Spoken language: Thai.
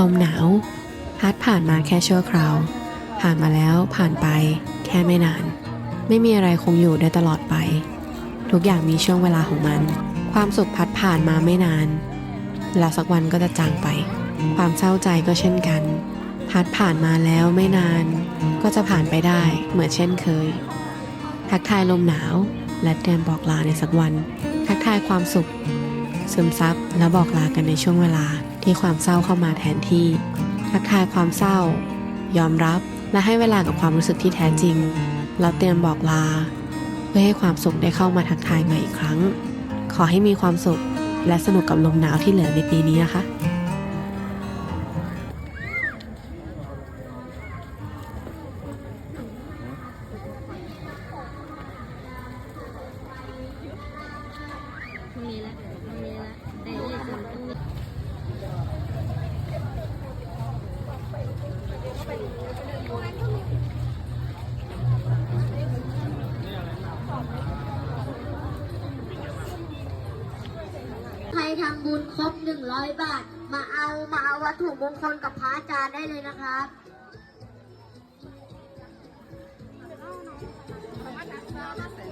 ลมหนาวพัดผ่านมาแค่ชั่วคราว ผ่านมาแล้วผ่านไป แค่ไม่นาน ไม่มีอะไรคงอยู่ได้ตลอดไป ทุกอย่างมีช่วงเวลาของมัน ความสุขพัดผ่านมาไม่นาน แล้วสักวันก็จะจางไป ความเศร้าใจก็เช่นกัน พัดผ่านมาแล้วไม่นาน ก็จะผ่านไปได้เหมือนเช่นเคย ทักทายลมหนาว และเตือนบอกลาในสักวัน ทักทายความสุข ซึมซับและบอกลากันในช่วงเวลาที่ความเศร้าเข้ามาแทนที่ทักทายความเศร้า ยอมรับและให้เวลากับความรู้สึกที่แท้จริง แล้วเตรียมบอกลา เพื่อให้ความสุขได้เข้ามาทักทายใหม่อีกครั้ง ขอให้มีความสุขและสนุกกับลมหนาวที่เหลือในปีนี้นะคะมีแล้วมีแล้วแต่เลขมันต้องมี ใครทำบุญครบ100บาท มาเอามาเอาวัตถุมงคลกับพระอาจารย์ได้เลยนะครับเ